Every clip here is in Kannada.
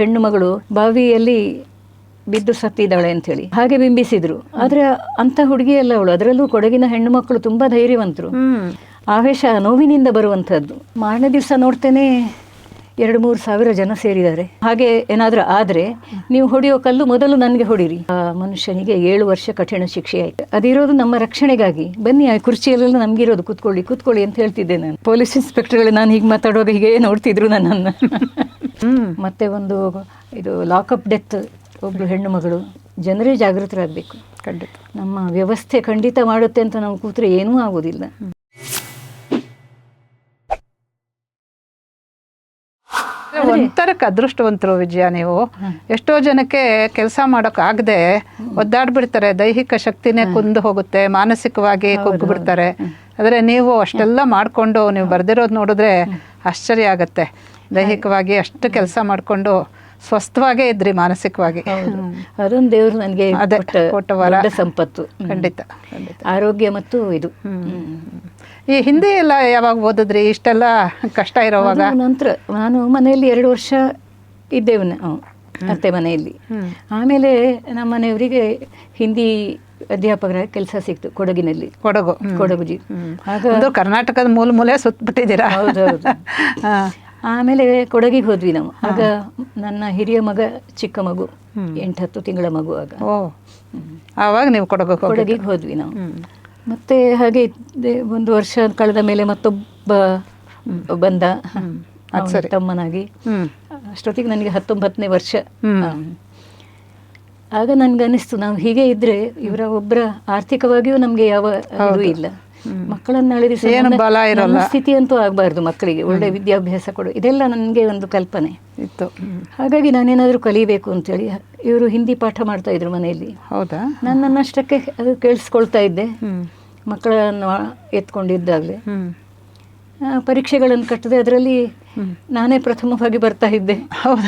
ಹೆಣ್ಣು ಮಗಳು ಬಾವಿಯಲ್ಲಿ ಬಿದ್ದು ಸತ್ತಿದ್ದಾಳೆ ಅಂತೇಳಿ ಹಾಗೆ ಬಿಂಬಿಸಿದ್ರು. ಆದ್ರೆ ಅಂತ ಹುಡುಗಿ ಅಲ್ಲ ಅವಳು. ಅದರಲ್ಲೂ ಕೊಡಗಿನ ಹೆಣ್ಣು ಮಕ್ಕಳು ತುಂಬಾ ಧೈರ್ಯವಂತರು. ಆವೇಶ ನೋವಿನಿಂದ ಬರುವಂಥದ್ದು. ಮಾರನೇ ದಿವಸ ನೋಡ್ತೇನೆ ಎರಡು ಮೂರು ಸಾವಿರ ಜನ ಸೇರಿದ್ದಾರೆ. ಹಾಗೆ ಏನಾದರೂ ಆದರೆ ನೀವು ಹೊಡೆಯೋ ಕಲ್ಲು ಮೊದಲು ನನಗೆ ಹೊಡಿರಿ. ಆ ಮನುಷ್ಯನಿಗೆ ಏಳು ವರ್ಷ ಕಠಿಣ ಶಿಕ್ಷೆ ಆಯಿತು. ಅದಿರೋದು ನಮ್ಮ ರಕ್ಷಣೆಗಾಗಿ. ಬನ್ನಿ ಆ ಕುರ್ಚಿಯಲ್ಲೆಲ್ಲ ನಮಗಿರೋದು ಕೂತ್ಕೊಳ್ಳಿ ಕೂತ್ಕೊಳ್ಳಿ ಅಂತ ಹೇಳ್ತಿದ್ದೆ ನಾನು. ಪೊಲೀಸ್ ಇನ್ಸ್ಪೆಕ್ಟರ್ಗಳು ನಾನು ಹೀಗೆ ಮಾತಾಡೋದು ಹೀಗೆ ನೋಡ್ತಿದ್ರು ನನ್ನನ್ನು. ಮತ್ತೆ ಒಂದು ಇದು ಲಾಕಪ್ ಡೆತ್ ಒಬ್ಬರು ಹೆಣ್ಣು ಮಗಳು. ಜನರೇ ಜಾಗೃತರಾಗಬೇಕು. ಖಂಡಿತ. ನಮ್ಮ ವ್ಯವಸ್ಥೆ ಖಂಡಿತ ಮಾಡುತ್ತೆ ಅಂತ ನಾವು ಕೂತ್ರೆ ಏನೂ ಆಗೋದಿಲ್ಲ. ಒಂಥರಕ್ಕೆ ಅದೃಷ್ಟವಂತರು ವಿಜಯ ನೀವು. ಎಷ್ಟೋ ಜನಕ್ಕೆ ಕೆಲಸ ಮಾಡೋಕ್ಕಾಗದೆ ಒದ್ದಾಡ್ಬಿಡ್ತಾರೆ. ದೈಹಿಕ ಶಕ್ತಿನೇ ಕುಂದು ಹೋಗುತ್ತೆ. ಮಾನಸಿಕವಾಗಿ ಕುಗ್ಗು ಬಿಡ್ತಾರೆ. ಆದರೆ ನೀವು ಅಷ್ಟೆಲ್ಲ ಮಾಡಿಕೊಂಡು ನೀವು ಬರ್ದಿರೋದು ನೋಡಿದ್ರೆ ಆಶ್ಚರ್ಯ ಆಗತ್ತೆ. ದೈಹಿಕವಾಗಿ ಅಷ್ಟು ಕೆಲಸ ಮಾಡಿಕೊಂಡು ಸ್ವಸ್ಥವಾಗೇ ಇದ್ರಿ ಮಾನಸಿಕವಾಗಿ. ಅರುಣ್ ದೇವರು ನನಗೆ ಅದೇ, ಸಂಪತ್ತು. ಖಂಡಿತ ಖಂಡಿತ. ಆರೋಗ್ಯ ಮತ್ತು ಇದು. ಈ ಹಿಂದೆ ಎಲ್ಲ ಯಾವಾಗ ಓದಿದ್ರಿ? ಇಷ್ಟೆಲ್ಲ ಕಷ್ಟ ಇರೋವಾಗ? ನಂತರ ನಾನು ಮನೆಯಲ್ಲಿ ಎರಡು ವರ್ಷ ಇದ್ದೇವೆ ನಾವು ಅತ್ತೆ ಮನೆಯಲ್ಲಿ. ಆಮೇಲೆ ನಮ್ಮ ಮನೆಯವರಿಗೆ ಹಿಂದಿ ಅಧ್ಯಾಪಕರ ಕೆಲಸ ಸಿಕ್ತು ಕೊಡಗಿನಲ್ಲಿ. ಕೊಡಗು. ಕೊಡಗುಜಿ. ಕೊಡಗು ಜಿ ಒಂದು ಕರ್ನಾಟಕದ ಮೂಲ ಮೂಲೆ ಸುತ್ತಬಿಟ್ಟಿದ್ದೀರಾ? ಹೌದೌದು ಹಾ. ಆಮೇಲೆ ಕೊಡಗಿಗೆ ಹೋದ್ವಿ ನಾವು. ಆಗ ನನ್ನ ಹಿರಿಯ ಮಗ ಚಿಕ್ಕ ಮಗು ಎಂಟು ಹತ್ತು ತಿಂಗಳ ಮಗು ಆಗ. ಓ. ಆವಾಗ ನೀವು ಕೊಡಗು ಕೊಡಗಿಗೆ ಹೋದ್ವಿ ನಾವು. ಮತ್ತೆ ಹಾಗೆ ಇದ್ದೆ, ಒಂದು ವರ್ಷ ಕಳೆದ ಮೇಲೆ ಮತ್ತೊಬ್ಬ ಬಂದ. ಸರಿ. ತಮ್ಮನಾಗಿ. ಅಷ್ಟೊತ್ತಿಗೆ ನನಗೆ ಹತ್ತೊಂಬತ್ತನೇ ವರ್ಷ. ಆಗ ನನ್ಗೆ ಆಗ ನನ್ಗನ್ನಿಸ್ತು ನಾವು ಹೀಗೆ ಇದ್ರೆ ಇವರ ಒಬ್ಬರ ಆರ್ಥಿಕವಾಗಿಯೂ ನಮಗೆ ಯಾವ ಇದು ಇಲ್ಲ. ಮಕ್ಕಳನ್ನ ಸ್ಥಿತಿ ಅಂತೂ ಆಗಬಾರ್ದು ಮಕ್ಕಳಿಗೆ. ಒಳ್ಳೆ ವಿದ್ಯಾಭ್ಯಾಸ ಕೊಡು. ಇದೆಲ್ಲ ನನಗೆ ಒಂದು ಕಲ್ಪನೆ. ಇತ್ತು. ಹಾಗಾಗಿ ನಾನೇನಾದರೂ ಕಲಿಬೇಕು ಅಂತೇಳಿ ಇವರು ಹಿಂದಿ ಪಾಠ ಮಾಡ್ತಾ ಇದ್ರು ಮನೆಯಲ್ಲಿ. ಹೌದಾ? ನಾನು ನನ್ನಷ್ಟಕ್ಕೆ ಅದು ಕೇಳಿಸ್ಕೊಳ್ತಾ ಇದ್ದೆ. ಮಕ್ಕಳನ್ನು ಎತ್ಕೊಂಡಿದ್ದಾಗಲೇ. ಪರೀಕ್ಷೆಗಳನ್ನು ಕಟ್ಟದೆ. ಅದರಲ್ಲಿ ನಾನೇ ಪ್ರಥಮವಾಗಿ ಬರ್ತಾ ಇದ್ದೆ.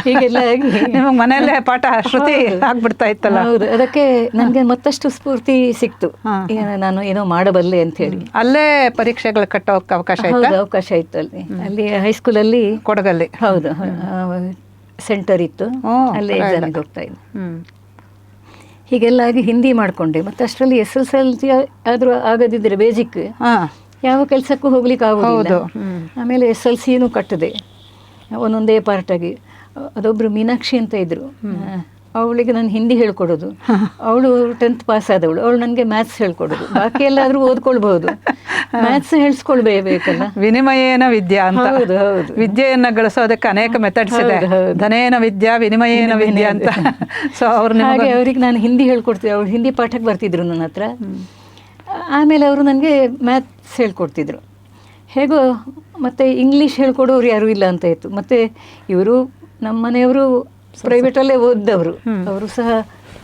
ಹೀಗೆಲ್ಲ ಆಗಿ ನಿಮಗೆ ಮನೆಯಲ್ಲೇ ಪಾಠ ಶ್ರುತಿ ಆಗ್ಬಿಡ್ತಾ ಇತ್ತಲ್ಲ ಹೌದು. ಅದಕ್ಕೆ ನನಗೆ ಮತ್ತಷ್ಟು ಸ್ಫೂರ್ತಿ ಸಿಕ್ತು. ನಾನು ಏನೋ ಮಾಡಬಲ್ಲೆ ಅಂತ ಹೇಳಿ. ಅಲ್ಲೇ ಪರೀಕ್ಷೆಗಳು ಕಟ್ಟೋ ಅವಕಾಶ ಹೌದು ಅವಕಾಶ ಇತ್ತು ಅಲ್ಲಿ. ಅಲ್ಲಿ ಹೈಸ್ಕೂಲಲ್ಲಿ ಕೊಡಗಲ್ಲಿ. ಹೌದು. ಸೆಂಟರ್ ಇತ್ತು. ಅಲ್ಲಿ ಎಕ್ಸಾಮಿಗೆ ಹೋಗ್ತಾ ಇದ್ದೆ. ಹೀಗೆಲ್ಲ ಆಗಿ ಹಿಂದಿ ಮಾಡಿಕೊಂಡೆ. ಮತ್ತೆ ಅಷ್ಟರಲ್ಲಿ ಎಸ್ ಎಲ್ ಎಲ್ ಸಿ ಆದರೂ ಆಗದಿದ್ದರೆ ಬೇಸಿಕ್ ಹಾ. ಯಾವ ಕೆಲಸಕ್ಕೂ ಹೋಗ್ಲಿಕ್ಕೆ ಆಗೋದಿಲ್ಲ. ಆಮೇಲೆ ಎಸ್ ಎಲ್ ಸಿನು ಕಟ್ಟಿದೆ. ಒಂದೊಂದೇ ಪಾರ್ಟಾಗಿ. ಅದೊಬ್ರು ಮೀನಾಕ್ಷಿ ಅಂತ ಇದ್ರು. ಅವಳಿಗೆ ನಾನು ಹಿಂದಿ ಹೇಳ್ಕೊಡೋದು. ಅವಳು ಟೆಂತ್ ಪಾಸ್ ಆದವಳು. ಅವಳು ನನಗೆ ಮ್ಯಾಥ್ಸ್ ಹೇಳ್ಕೊಡೋದು. ಬಾಕಿ ಎಲ್ಲಾದರೂ ಓದ್ಕೊಳ್ಬಹುದು. ಮ್ಯಾಥ್ಸ್ ಹೇಳಿಸ್ಕೊಳ್ಬೇಕಲ್ಲ ವಿನಿಮಯೇನ ವಿದ್ಯಾ ಅಂತ. ಹೌದು ಹೌದು. ವಿದ್ಯೆಯನ್ನು ಗಳಿಸೋದಕ್ಕೆ ಅನೇಕ ಮೆಥಡ್ಸ್ ಇದೆ. ಧನೇನ ವಿದ್ಯಾ ವಿನಿಮಯೇನ ವಿದ್ಯಾ ಅಂತ. ಸೊ ಅವ್ರನ್ನ ಹಾಗೆ ಅವ್ರಿಗೆ ನಾನು ಹಿಂದಿ ಹೇಳ್ಕೊಡ್ತೀವಿ ಅವಳು ಹಿಂದಿ ಪಾಠಕ್ಕೆ ಬರ್ತಿದ್ರು ನನ್ನ ಹತ್ರ. ಆಮೇಲೆ ಅವರು ನನಗೆ ಮ್ಯಾಥ್ಸ್ ಹೇಳ್ಕೊಡ್ತಿದ್ರು. ಹೇಗೋ ಮತ್ತು ಇಂಗ್ಲೀಷ್ ಹೇಳ್ಕೊಡೋರು ಯಾರೂ ಇಲ್ಲ ಅಂತ ಇತ್ತು. ಮತ್ತು ಇವರು ನಮ್ಮ ಮನೆಯವರು ಪ್ರೈವೇಟಲ್ಲೇ ಓದಿದವರು. ಅವರು ಸಹ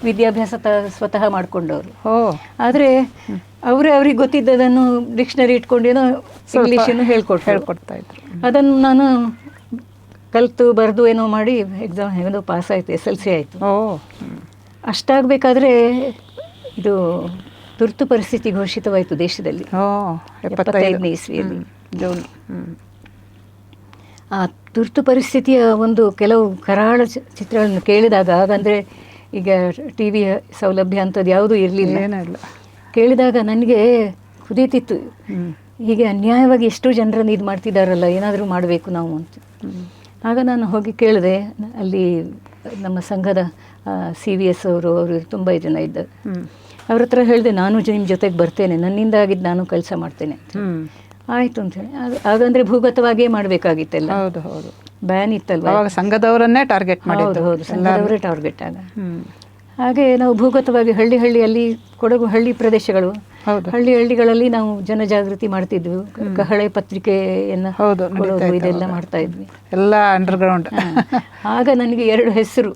ವಿದ್ಯಾಭ್ಯಾಸ ತ ಸ್ವತಃ ಮಾಡಿಕೊಂಡವರು. ಓ ಆದರೆ ಅವರೇ ಅವ್ರಿಗೆ ಗೊತ್ತಿದ್ದದನ್ನು ಡಿಕ್ಷನರಿ ಇಟ್ಕೊಂಡೇನೋ ಇಂಗ್ಲೀಷನ್ನು ಹೇಳ್ಕೊಟ್ಟು ಹೇಳ್ಕೊಡ್ತಾ ಇದ್ರು. ಅದನ್ನು ನಾನು ಕಲಿತು ಬರೆದು ಏನೋ ಮಾಡಿ ಎಕ್ಸಾಮ್ ಹೇಗೋ ಪಾಸ್ ಆಯಿತು ಎಸ್ ಎಲ್ ಸಿ ಆಯಿತು. ಓ ಅಷ್ಟಾಗಬೇಕಾದ್ರೆ ಇದು ತುರ್ತು ಪರಿಸ್ಥಿತಿ ಘೋಷಿತವಾಯಿತು ದೇಶದಲ್ಲಿ. ಎಪ್ಪತ್ತೈದನೇ ಎಪ್ಪತ್ತೈದು. ಇಸ್ವಿಯಲ್ಲಿ. ಜೂನ್. ಆ ತುರ್ತು ಪರಿಸ್ಥಿತಿಯ ಒಂದು ಕೆಲವು ಕರಾಳ ಚಿತ್ರಗಳನ್ನು ಕೇಳಿದಾಗ ಹಾಗಂದರೆ ಈಗ ಟಿ ವಿಯ ಸೌಲಭ್ಯ ಅಂಥದ್ದು ಯಾವುದೂ ಇರಲಿಲ್ಲ. ಕೇಳಿದಾಗ ನನಗೆ ಕುದೀತಿತ್ತು. ಹೀಗೆ ಅನ್ಯಾಯವಾಗಿ ಎಷ್ಟು ಜನರನ್ನು ಇದು ಮಾಡ್ತಿದ್ದಾರಲ್ಲ ಏನಾದರೂ ಮಾಡಬೇಕು ನಾವು ಅಂತ. ಆಗ ನಾನು ಹೋಗಿ ಕೇಳಿದೆ ಅಲ್ಲಿ ನಮ್ಮ ಸಂಘದ ಸಿ ವಿ ಎಸ್ ಅವರು ಅವರು ತುಂಬ ಜನ ಇದ್ದರು ಅವ್ರ ಹತ್ರ ಹೇಳಿದೆ ನಾನು ನಿಮ್ಮ ಜೊತೆಗೆ ಬರ್ತೇನೆ ನನ್ನಿಂದ ಆಗಿದ್ದು ನಾನು ಕೆಲಸ ಮಾಡ್ತೇನೆ ಅಂತ. ಹೇಳಿ ಆಯಿತು ಅಂತೇಳಿ ಹಾಗಂದ್ರೆ ಭೂಗತವಾಗಿಯೇ ಮಾಡ್ಬೇಕಾಗಿತ್ತಲ್ಲ? ಹೌದು ಹೌದು. ಬ್ಯಾನ್ ಇತ್ತಲ್ವ? ಅವಾಗ ಸಂಘದವರನ್ನೇ ಟಾರ್ಗೆಟ್ ಮಾಡಿದ್ದು. ಹೌದು. ಸಂಘದವರೇ ಟಾರ್ಗೆಟ್ ಆಗ. ಹಾಗೆ ನಾವು ಭೂಗತವಾಗಿ ಹಳ್ಳಿ ಹಳ್ಳಿಯಲ್ಲಿ ಕೊಡಗು ಹಳ್ಳಿ ಪ್ರದೇಶಗಳು ಹೌದು. ಹಳ್ಳಿ ಹಳ್ಳಿಗಳಲ್ಲಿ ನಾವು ಜನಜಾಗೃತಿ ಮಾಡ್ತಿದ್ವಿ. ಕಹಳೆ ಪತ್ರಿಕೆಯನ್ನ ಇದೆಲ್ಲ ಮಾಡ್ತಾ ಇದ್ವಿ. ಎಲ್ಲ ಅಂಡರ್ಗ್ರೌಂಡ್ ಆಗ ನನಗೆ ಎರಡು ಹೆಸರು.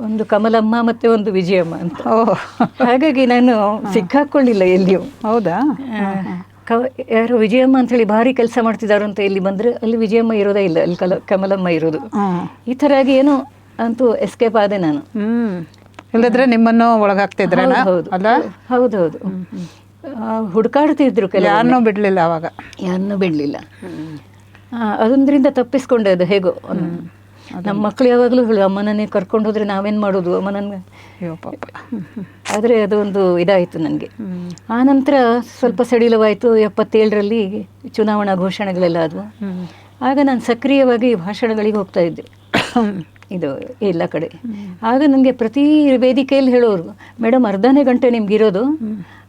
ಒಂದು ಕಮಲಮ್ಮ ಮತ್ತೆ ಒಂದು ವಿಜಯಮ್ಮ ಅಂತ. ಹಾಗಾಗಿ ನಾನು ಸಿಕ್ಕಾಕೊಳ್ಳಿಲ್ಲ ಎಲ್ಲಿಯೂ. ಹೌದಾ? ಕ- ಯಾರು ವಿಜಯಮ್ಮ ಅಂತ ಹೇಳಿ ಭಾರಿ ಕೆಲಸ ಮಾಡ್ತಿದ್ದಾರೆ ಅಂತ ಇಲ್ಲಿ ಬಂದ್ರೆ ಅಲ್ಲಿ ವಿಜಯಮ್ಮ ಇರೋದೇ ಇಲ್ಲ ಅಲ್ಲಿ ಕಲ ಕಮಲಮ್ಮ ಇರೋದು. ಈ ತರ ಆಗಿ ಏನೋ ಅಂತೂ ಎಸ್ಕೇಪ್ ಆದೆ ನಾನು. ಇಲ್ಲದ್ರೆ ನಿಮ್ಮನ್ನು ಹೌದು ಹೌದೌದು ಹುಡುಕಾಡ್ತಿದ್ರು ಕೆಲವು ಯಾರನ್ನೂ ಬಿಡ್ಲಿಲ್ಲ ಅವಾಗ? ಯಾರನ್ನೂ ಬಿಡ್ಲಿಲ್ಲ. ಅದೊಂದ್ರಿಂದ ತಪ್ಪಿಸ್ಕೊಂಡೆ ಅದು ಹೇಗೋ. ನಮ್ಮ ಮಕ್ಳು ಯಾವಾಗಲೂ ಹೇಳು ಅಮ್ಮನನ್ನೇ ಕರ್ಕೊಂಡು ಹೋದ್ರೆ ನಾವೇನು ಮಾಡೋದು? ಅಮ್ಮನನ್ನ. ಆದರೆ ಅದು ಒಂದು ಇದಾಯಿತು ನನಗೆ. ಹ್ಮ್. ಆ ನಂತರ ಸ್ವಲ್ಪ ಸಡಿಲವಾಯಿತು ಎಪ್ಪತ್ತೇಳರಲ್ಲಿ ಚುನಾವಣಾ ಘೋಷಣೆಗಳೆಲ್ಲ ಆದವು. ಆಗ ನಾನು ಸಕ್ರಿಯವಾಗಿ ಭಾಷಣಗಳಿಗೆ ಹೋಗ್ತಾ ಇದ್ದೆ. ಇದು ಎಲ್ಲ ಕಡೆ. ಆಗ ನನಗೆ ಪ್ರತಿ ವೇದಿಕೆಯಲ್ಲಿ ಹೇಳೋರು ಮೇಡಮ್ ಅರ್ಧನೇ ಗಂಟೆ ನಿಮ್ಗೆ ಇರೋದು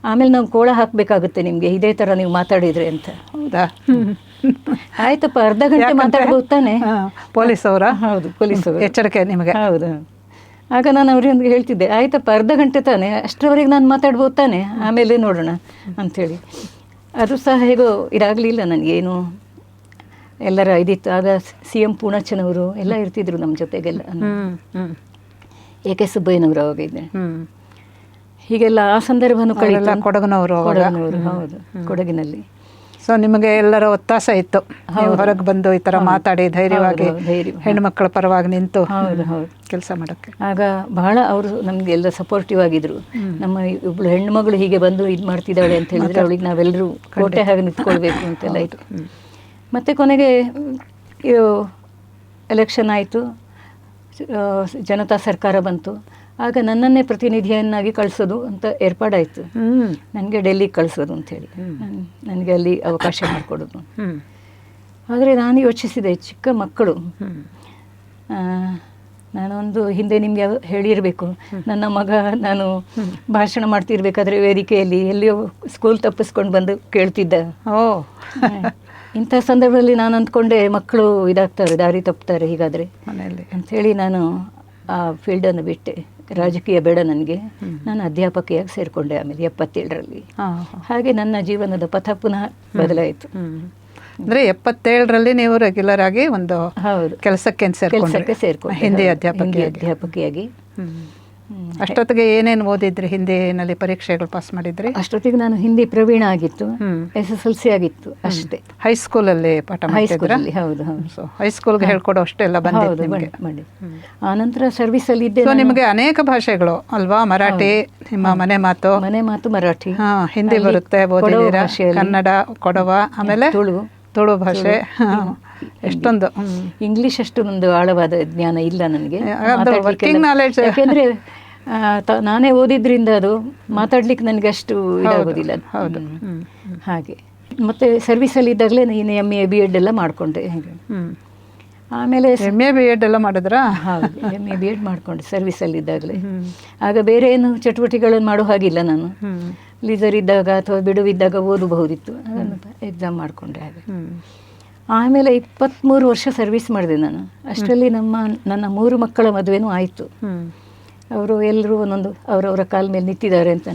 ಆಮೇಲೆ ನಾವು ಕೋಳ ಹಾಕಬೇಕಾಗುತ್ತೆ ನಿಮಗೆ. ಇದೇ ತರ ನೀವು ಮಾತಾಡಿದ್ರೆ ಅಂತ. ಹೌದಾ? ಆಯ್ತಪ್ಪ ಅರ್ಧ ಗಂಟೆ ಮಾತಾಡ್ಬೋದು ತಾನೆ? ಪೊಲೀಸ್ ಅವರ? ಹೌದು ಪೊಲೀಸ್ ಅವರು. ಎಚ್ಚರಿಕೆ ನಿಮಗೆ. ಹೌದು ಆಗ ನಾನು ಅವ್ರಿಗೆ ಹೇಳ್ತಿದ್ದೆ ಆಯ್ತಪ್ಪ ಅರ್ಧ ಗಂಟೆ ತಾನೆ? ಅಷ್ಟರವರೆಗೆ ನಾನು ಮಾತಾಡ್ಬೋದು ತಾನೆ? ಆಮೇಲೆ ನೋಡೋಣ ಅಂಥೇಳಿ. ಅದು ಸಹ ಹೇಗೋ ಇದಾಗಲಿಲ್ಲ ನನಗೇನು ಎಲ್ಲರ ಇದಿತ್ತು. ಆಗ ಸಿ ಎಂ ಪೂರ್ಣಚ್ಚನವರು ಎಲ್ಲ ಇರ್ತಿದ್ರು ನಮ್ಮ ಜೊತೆಗೆಲ್ಲ. ಎ ಕೆ ಸುಬ್ಬಯ್ಯನವರು ಅವಾಗ ಇದ್ದೆ. ಹ್ಮ್. ಹೀಗೆಲ್ಲ ಆ ಸಂದರ್ಭನೂ ಕಳೆಲ್ಲ ಕೊಡಗನವರು ಹೌದು. ಕೊಡಗಿನಲ್ಲಿ. ಸೊ ನಿಮಗೆ ಎಲ್ಲರ ಒತ್ತಾಸ ಇತ್ತು. ಹೊರಗೆ ಬಂದು ಈ ತರ ಮಾತಾಡಿ ಧೈರ್ಯವಾಗಿ. ಹೆಣ್ಮಕ್ಳ ಪರವಾಗಿ ನಿಂತು ಹೌದು ಹೌದು. ಕೆಲಸ ಮಾಡೋಕ್ಕೆ. ಆಗ ಬಹಳ ಅವರು ನಮ್ಗೆ ಎಲ್ಲ ಸಪೋರ್ಟಿವ್ ಆಗಿದ್ರು. ನಮ್ಮ ಒಬ್ಳು ಹೆಣ್ಮಗಳು ಹೀಗೆ ಬಂದು ಇದು ಮಾಡ್ತಿದ್ದಾಳೆ ಅಂತ ಹೇಳಿದ್ರೆ ಅವಳಿಗೆ ನಾವೆಲ್ಲರೂ ಕೋಟೆ ಹಾಗೆ ನಿಂತ್ಕೊಳ್ಬೇಕು ಅಂತೆಲ್ಲ ಇತ್ತು. ಮತ್ತೆ ಕೊನೆಗೆ ಎಲೆಕ್ಷನ್ ಆಯಿತು. ಜನತಾ ಸರ್ಕಾರ ಬಂತು. ಆಗ ನನ್ನನ್ನೇ ಪ್ರತಿನಿಧಿಯನ್ನಾಗಿ ಕಳಿಸೋದು ಅಂತ ಏರ್ಪಾಡಾಯಿತು. ನನಗೆ ಡೆಲ್ಲಿಗೆ ಕಳಿಸೋದು ಅಂಥೇಳಿ ನನಗೆ ಅಲ್ಲಿ ಅವಕಾಶ ಮಾಡಿಕೊಡೋದು. ಆದರೆ ನಾನು ಯೋಚಿಸಿದೆ ಚಿಕ್ಕ ಮಕ್ಕಳು. ನಾನೊಂದು ಹಿಂದೆ ನಿಮಗೆ ಹೇಳಿರಬೇಕು. ನನ್ನ ಮಗ ನಾನು ಭಾಷಣ ಮಾಡ್ತಿರ್ಬೇಕಾದ್ರೆ ವೇದಿಕೆಯಲ್ಲಿ ಎಲ್ಲಿಯೋ ಸ್ಕೂಲ್ ತಪ್ಪಿಸ್ಕೊಂಡು ಬಂದು ಕೇಳ್ತಿದ್ದ. ಓ. ಇಂಥ ಸಂದರ್ಭದಲ್ಲಿ ನಾನು ಅಂದ್ಕೊಂಡೆ ಮಕ್ಕಳು ಇದಾಗ್ತಾರೆ ದಾರಿ ತಪ್ತಾರೆ ಹೀಗಾದರೆ. ಮನೆಯಲ್ಲಿ. ಅಂಥೇಳಿ ನಾನು ಆ ಫೀಲ್ಡನ್ನು ಬಿಟ್ಟೆ. ರಾಜಕೀಯ ಬೇಡ ನನಗೆ. ನಾನು ಅಧ್ಯಾಪಕಿಯಾಗಿ ಸೇರಿಕೊಂಡೆ ಆಮೇಲೆ ಎಪ್ಪತ್ತೇಳರಲ್ಲಿ. ಹಾಗೆ ನನ್ನ ಜೀವನದ ಪಥ ಪುನಃ ಬದಲಾಯಿತು. ಅಂದರೆ ಎಪ್ಪತ್ತೇಳರಲ್ಲಿ ನೀವು ರೆಗ್ಯುಲರ್ ಆಗಿ ಒಂದು ಕೆಲಸಕ್ಕೆ ಕೆಲಸಕ್ಕೆ ಸೇರ್ಕೊಂಡೆ. ಹಿಂದಿ ಅಧ್ಯಾಪಕಿ ಅಧ್ಯಾಪಕಿಯಾಗಿ. ಅಷ್ಟೊತ್ತಿಗೆ ಏನೇನು ಓದಿದ್ರಿ? ಹಿಂದಿನಲ್ಲಿ ಪರೀಕ್ಷೆಗಳು ಪಾಸ್ ಮಾಡಿದ್ರಿ? ಅಷ್ಟೊತ್ತಿಗೆ ನಾನು ಹಿಂದಿ ಪ್ರವೀಣ ಆಗಿತ್ತು. ಎಸ್ ಎಸ್ ಎಲ್ ಸಿ ಆಗಿತ್ತು ಅಷ್ಟೇ. ಹೈಸ್ಕೂಲಲ್ಲಿ ಪಾಠ ಹೈಸ್ಕೂಲಲ್ಲಿ ಹೌದು ಹೌದು. ಸೊ ಹೈಸ್ಕೂಲ್ಗೆ ಹೇಳ್ಕೊಡೋ ಅಷ್ಟೆಲ್ಲ ಬಂದಿತ್ತು ಹೌದು ನಿಮಗೆ. ಮಾಡಿ ಆ ನಂತರ ಸರ್ವಿಸಲ್ಲಿ ಇದ್ದೆ ಸೊ ನಿಮಗೆ ಅನೇಕ ಭಾಷೆಗಳು ಅಲ್ವಾ? ಮರಾಠಿ ನಿಮ್ಮ ಮನೆ ಮಾತು. ಮನೆ ಮಾತು ಮರಾಠಿ. ಹಾ ಹಿಂದಿ ಬರುತ್ತೆ ಓದಿದ್ದೀರಾ ಕನ್ನಡ ಕೊಡವ ಆಮೇಲೆ ತುಳು. ತುಳು ಭಾಷೆ. ಎಷ್ಟೊಂದು. ಇಂಗ್ಲಿಷ್ ಅಷ್ಟು ಒಂದು ಆಳವಾದ ಜ್ಞಾನ ಇಲ್ಲ ನನಗೆ. ಯಾಕೆಂದ್ರೆ ತ- ನಾನೇ ಓದಿದ್ರಿಂದ ಅದು ಮಾತಾಡ್ಲಿಕ್ಕೆ ನನಗೆ ಅಷ್ಟು ಇದಾಗೋದಿಲ್ಲ. ಹೌದು. ಹಾಗೆ. ಮತ್ತೆ ಸರ್ವಿಸಲ್ಲಿ ಇದ್ದಾಗಲೇ ನೀನು ಎಂ ಎ ಬಿ ಎಡ್ ಎಲ್ಲ ಮಾಡಿಕೊಂಡೆ. ಹಾಗೆ ಆಮೇಲೆ ಎಂ ಎ ಬಿ ಎಡ್ ಎಲ್ಲ ಮಾಡಿದ್ರಾ? ಹೌದು ಎಂ ಎ ಬಿ ಎಡ್ ಮಾಡಿಕೊಂಡೆ ಸರ್ವಿಸಲ್ಲಿ ಇದ್ದಾಗಲೇ. ಆಗ ಬೇರೆ ಏನು ಚಟುವಟಿಕೆಗಳನ್ನು ಮಾಡೋ ಹಾಗಿಲ್ಲ ನಾನು. ಲೀಸರ್ ಇದ್ದಾಗ ಅಥವಾ ಬಿಡುವಿದ್ದಾಗ ಓದಬಹುದಿತ್ತು. ಅದನ್ನು ಎಕ್ಸಾಮ್ ಮಾಡಿಕೊಂಡೆ ಹಾಗೆ. ಆಮೇಲೆ ಇಪ್ಪತ್ತ್ಮೂರು ವರ್ಷ ಸರ್ವಿಸ್ ಮಾಡಿದೆ ನಾನು. ಅಷ್ಟರಲ್ಲಿ ನಮ್ಮ ನನ್ನ ಮೂರು ಮಕ್ಕಳ ಮದುವೆನೂ ಆಯಿತು. ಅವರು ಎಲ್ಲರೂ ಒಂದೊಂದು ಅವರವರ ಕಾಲ ಮೇಲೆ ನಿಂತಿದ್ದಾರೆ ಅಂತ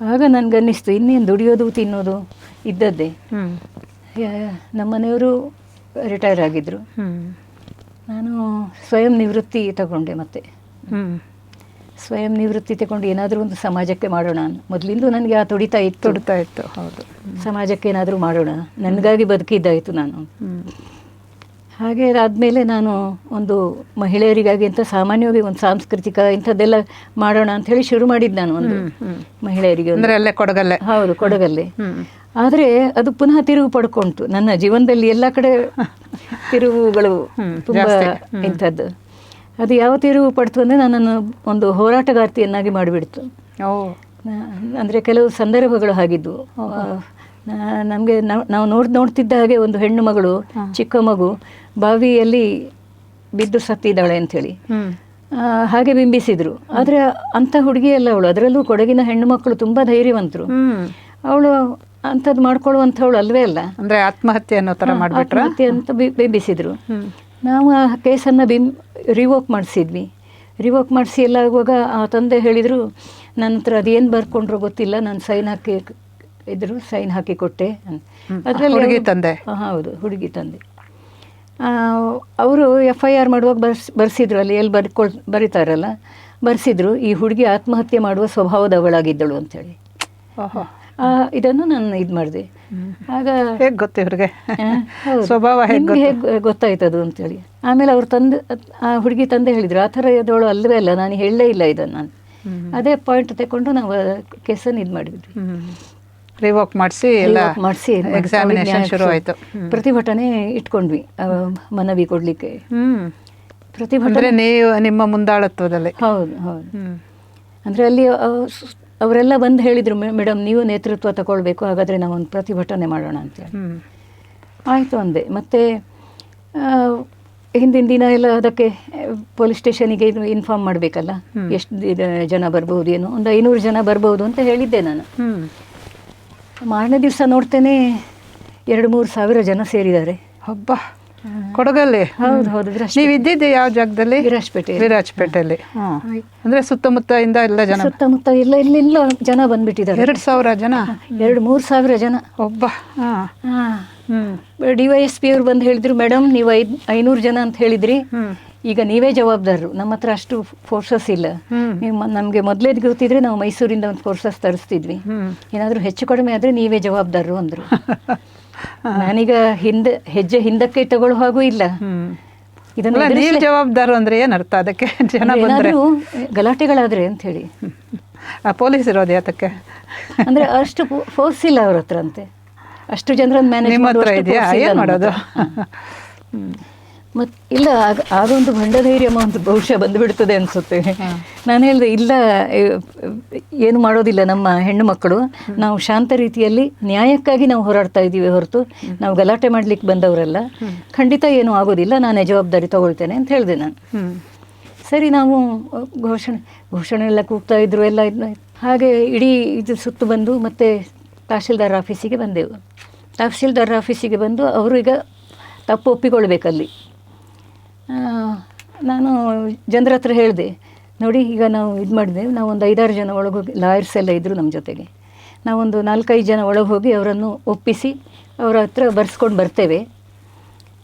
ಆಗ ನನಗನ್ನಿಸ್ತು ಇನ್ನೇನು ದುಡಿಯೋದು ತಿನ್ನೋದು ಇದ್ದದ್ದೇ. ನಮ್ಮ ಮನೆಯವರು ರಿಟೈರ್ ಆಗಿದ್ದರು ನಾನು ಸ್ವಯಂ ನಿವೃತ್ತಿ ತಗೊಂಡೆ ಮತ್ತೆ. ಸ್ವಯಂ ನಿವೃತ್ತಿ ತಗೊಂಡು ಏನಾದರೂ ಒಂದು ಸಮಾಜಕ್ಕೆ ಮಾಡೋಣ. ಮೊದಲಿಂದ ನನಗೆ ಆ ತುಡಿತಾ ಇತ್ತು. ತುಡ್ತಾ ಇತ್ತು ಹೌದು. ಸಮಾಜಕ್ಕೆ ಏನಾದರೂ ಮಾಡೋಣ. ನನಗಾಗಿ ಬದುಕಿದ್ದಾಯಿತು ನಾನು. ಹಾಗೆ ಆದಮೇಲೆ ನಾನು ಒಂದು ಮಹಿಳೆಯರಿಗಾಗಿ ಅಂತ ಸಾಮಾನ್ಯವಾಗಿ ಒಂದು ಸಾಂಸ್ಕೃತಿಕ ಇಂಥದ್ದೆಲ್ಲ ಮಾಡೋಣ ಅಂತ ಹೇಳಿ ಶುರು ಮಾಡಿದ್ದು ನಾನು ಒಂದು ಮಹಿಳೆಯರಿಗೆ ಅಂದರೆ ಅಲ್ಲೇ ಕೊಡಗಲ್ಲೇ? ಹೌದು ಕೊಡಗಲ್ಲೆ. ಆದರೆ ಅದು ಪುನಃ ತಿರುವು ಪಡ್ಕೊಂತು. ನನ್ನ ಜೀವನದಲ್ಲಿ ಎಲ್ಲ ಕಡೆ ತಿರುವುಗಳು ತುಂಬ ಇಂಥದ್ದು. ಅದು ಯಾವ ತಿರುವು ಪಡ್ತು ಅಂದರೆ ನನ್ನನ್ನು ಒಂದು ಹೋರಾಟಗಾರ್ತಿಯನ್ನಾಗಿ ಮಾಡಿಬಿಡ್ತು. ಅಂದರೆ ಕೆಲವು ಸಂದರ್ಭಗಳು ಹಾಗಿದ್ವು. ನಮಗೆ ನಾವು ನೋಡ್ ನೋಡ್ತಿದ್ದ ಹಾಗೆ ಒಂದು ಹೆಣ್ಣು ಮಗಳು ಚಿಕ್ಕ ಮಗು ಬಾವಿಯಲ್ಲಿ ಬಿದ್ದು ಸತ್ತಿದ್ದಾಳೆ ಅಂಥೇಳಿ ಹಾಗೆ ಬಿಂಬಿಸಿದ್ರು. ಆದರೆ ಅಂತ ಹುಡುಗಿ ಅಲ್ಲ ಅವಳು. ಅದರಲ್ಲೂ ಕೊಡಗಿನ ಹೆಣ್ಣು ಮಕ್ಕಳು ತುಂಬ ಧೈರ್ಯವಂತರು. ಅವಳು ಅಂಥದ್ದು ಮಾಡ್ಕೊಳ್ಳುವಂಥವಳು ಅಲ್ವೇ ಅಲ್ಲ. ಅಂದ್ರೆ ಆತ್ಮಹತ್ಯೆ ಅನ್ನೋ ತರ ಮಾಡ್ಬಿಟ್ರ? ಆತ್ಮಹತ್ಯೆ ಅಂತ ಬಿಂಬಿಸಿದ್ರು. ನಾವು ಆ ಕೇಸನ್ನು ಬಿಂ ರಿವೋಕ್ ಮಾಡಿಸಿದ್ವಿ. ರಿವೋಕ್ ಮಾಡಿಸಿ ಎಲ್ಲ ಆಗುವಾಗ ಆ ತಂದೆ ಹೇಳಿದರು ನನ್ನ ಹತ್ರ ಅದೇನು ಬರ್ಕೊಂಡ್ರು ಗೊತ್ತಿಲ್ಲ. ನಾನು ಸೈನ್ ಹಾಕಿ ಇದ್ರು ಸೈನ್ ಹಾಕಿ ಕೊಟ್ಟೆ. ಅಂತ. ಅದ್ರಲ್ಲಿ ಹುಡುಗಿ ತಂದೆ. ಹೌದು ಹುಡುಗಿ ತಂದೆ. ಅವರು ಎಫ್ ಐ ಆರ್ ಮಾಡುವಾಗ ಬರ್ಸ್ ಬರ್ಸಿದ್ರು ಅಲ್ಲಿ ಎಲ್ಲಿ ಬರ್ಕೊ ಬರೀತಾರಲ್ಲ ಬರ್ಸಿದ್ರು ಈ ಹುಡುಗಿ ಆತ್ಮಹತ್ಯೆ ಮಾಡುವ ಸ್ವಭಾವದವಳಾಗಿದ್ದಳು ಅಂತ ಹೇಳಿ ಇದನ್ನು ನಾನು ಇದು ಮಾಡಿದೆ. ಆಗ ಹೇಗೆ ಗೊತ್ತೆ ಇವ್ರಿಗೆ? ಸ್ವಭಾವ ಹೇಗೆ ಹೇಗೆ ಗೊತ್ತಾಯ್ತದು ಅಂತೇಳಿ. ಆಮೇಲೆ ಅವ್ರು ತಂದು ಆ ಹುಡುಗಿ ತಂದೆ ಹೇಳಿದ್ರು ಆ ಥರ ಇದ್ದವಳು ಅಲ್ಲವೇ ಅಲ್ಲ ನಾನು ಹೇಳಲೇ ಇಲ್ಲ ಇದನ್ನು. ನಾನು ಅದೇ ಪಾಯಿಂಟ್ ತಗೊಂಡು ನಾವು ಕೇಸನ್ನು ಇದು ಮಾಡಿದ್ವಿ. ರಿವೋಕ್ ಮಾಡಿಸಿ ಎಲ್ಲ ಮಾಡಿಸಿ ಎಕ್ಸಾಮಿನೇಷನ್ ಶುರು ಆಯ್ತು ಪ್ರತಿಭಟನೆ ಇಟ್ಕೊಂಡ್ವಿ ಮನವಿ ಕೊಡ್ಲಿಕ್ಕೆ. ಪ್ರತಿಭಟನೆ ನೀವು ನಿಮ್ಮ ಮುಂದಾಳತ್ವದಲ್ಲಿ. ಹೌದು ಹೌದು. ಅಂದರೆ ಅಲ್ಲಿ ಅವರೆಲ್ಲ ಬಂದು ಹೇಳಿದರು ಮೇಡಮ್ ನೀವು ನೇತೃತ್ವ ತಗೊಳ್ಬೇಕು ಹಾಗಾದರೆ ನಾವೊಂದು ಪ್ರತಿಭಟನೆ ಮಾಡೋಣ ಅಂತೇಳಿ. ಆಯಿತು ಅಂದೆ. ಮತ್ತು ಹಿಂದಿನ ದಿನ ಎಲ್ಲ ಅದಕ್ಕೆ ಪೊಲೀಸ್ ಸ್ಟೇಷನಿಗೆ ಇದು ಇನ್ಫಾರ್ಮ್ ಮಾಡಬೇಕಲ್ಲ? ಎಷ್ಟು ಜನ ಬರ್ಬೋದು ಏನು ಒಂದು ಐನೂರು ಜನ ಬರ್ಬೋದು ಅಂತ ಹೇಳಿದ್ದೆ ನಾನು. ಮಾರನೇ ದಿವಸ ನೋಡ್ತೇನೆ ಎರಡು ಮೂರು ಸಾವಿರ ಜನ ಸೇರಿದ್ದಾರೆ. ಹಬ್ಬ. ಕೊಡಗಲ್ಲಿ? ಹೌದು ಹೌದು ನೀವು ಇದ್ದಿದ್ದು ಯಾವ ಜಾಗದಲ್ಲಿ? ವಿರಾಜ್ಪೇಟೆ ವಿರಾಜಪೇಟೆಯಲ್ಲಿ. ಅಂದ್ರೆ ಸುತ್ತಮುತ್ತ ಇಂದ ಎಲ್ಲ ಜನ? ಸುತ್ತಮುತ್ತ ಇಲ್ಲ ಇಲ್ಲೆಲ್ಲ ಜನ ಬಂದ್ಬಿಟ್ಟಿದ್ದಾರೆ. ಎರಡ್ ಸಾವಿರ ಜನ? ಎರಡು ಮೂರು ಸಾವಿರ ಜನ. ಒಬ್ಬ. ಡಿ ವೈ ಎಸ್ ಪಿ ಅವ್ರು ಬಂದು ಹೇಳಿದ್ರು ಮೇಡಮ್ ನೀವು ಐದ್ ಐನೂರು ಜನ ಅಂತ ಹೇಳಿದ್ರಿ. ಈಗ ನೀವೇ ಜವಾಬ್ದಾರರು. ನಮ್ಮ ಹತ್ರ ಅಷ್ಟು ಫೋರ್ಸಸ್ ಇಲ್ಲ. ನೀವು ನಮಗೆ ಮೊದಲೇ ಗೊತ್ತಿದ್ರೆ ನಾವು ಮೈಸೂರಿಂದ ಒಂದು ಫೋರ್ಸಸ್ ತರಿಸ್ತಿದ್ವಿ. ಏನಾದರೂ ಹೆಚ್ಚು ಕಡಿಮೆ ಆದರೆ ನೀವೇ ಜವಾಬ್ದಾರರು ಅಂದರು. ನಾನೀಗ ಹಿಂದೆ ಹೆಜ್ಜೆ ಹಿಂದಕ್ಕೆ ತಗೊಳ್ಳೋ ಹಾಗೂ ಇಲ್ಲ. ಜವಾಬ್ದಾರು ಇದನ್ನು ಅಂದ್ರೆ ಏನ್ ಅರ್ಥ ಅದಕ್ಕೆ? ಜನ ಏನಾದರೂ ಗಲಾಟೆಗಳಾದ್ರೆ ಅಂತ ಹೇಳಿ. ಆ ಪೊಲೀಸ್ ಇರೋದು ಯಾತಕ್ಕೆ? ಅಂದ್ರೆ ಅಷ್ಟು ಫೋರ್ಸ್ ಇಲ್ಲ ಅವ್ರ ಹತ್ರ ಅಂತೆ. ಅಷ್ಟು ಜನರನ್ನು ಮ್ಯಾನೇಜ್ ಮಾಡೋದು ಏನ್ ಮಾಡೋದು? ಮತ್ ಇಲ್ಲ ಆಗ ಆಗೊಂದು ಭಂಡಧೈರ್ಯ ಒಂದು ಬಹುಶಃ ಬಂದುಬಿಡ್ತದೆ ಅನ್ಸುತ್ತೆ. ನಾನು ಹೇಳಿದೆ ಇಲ್ಲ ಏನು ಮಾಡೋದಿಲ್ಲ ನಮ್ಮ ಹೆಣ್ಣು ಮಕ್ಕಳು. ನಾವು ಶಾಂತ ರೀತಿಯಲ್ಲಿ ನ್ಯಾಯಕ್ಕಾಗಿ ನಾವು ಹೋರಾಡ್ತಾ ಇದ್ದೀವಿ ಹೊರತು. ನಾವು ಗಲಾಟೆ ಮಾಡ್ಲಿಕ್ಕೆ ಬಂದವರಲ್ಲ. ಖಂಡಿತ ಏನೂ ಆಗೋದಿಲ್ಲ ನಾನೇ ಜವಾಬ್ದಾರಿ ತಗೊಳ್ತೇನೆ ಅಂತ ಹೇಳಿದೆ ನಾನು. ಸರಿ ನಾವು ಘೋಷಣೆ ಘೋಷಣೆ ಎಲ್ಲ ಕೂಗ್ತಾ ಇದ್ರು ಎಲ್ಲ ಹಾಗೆ ಇಡೀ ಇದು ಸುತ್ತು ಬಂದು ಮತ್ತೆ ತಹಶೀಲ್ದಾರ್ ಆಫೀಸಿಗೆ ಬಂದೆವು. ತಹಶೀಲ್ದಾರ್ ಆಫೀಸಿಗೆ ಬಂದು ಅವರು ಈಗ ತಪ್ಪು ಒಪ್ಪಿಕೊಳ್ಬೇಕಲ್ಲಿ. ನಾನು ಜನರ ಹತ್ರ ಹೇಳಿದೆ ನೋಡಿ ಈಗ ನಾವು ಇದು ಮಾಡಿದೆ ನಾವು ಒಂದು ಐದಾರು ಜನ ಒಳಗೆ ಹೋಗಿ ಲಾಯರ್ಸ್ ಎಲ್ಲ ಇದ್ದರು ನಮ್ಮ ಜೊತೆಗೆ. ನಾವೊಂದು ನಾಲ್ಕೈದು ಜನ ಒಳಗೆ ಹೋಗಿ ಅವರನ್ನು ಒಪ್ಪಿಸಿ ಅವರ ಹತ್ರ ಬರ್ಸ್ಕೊಂಡು ಬರ್ತೇವೆ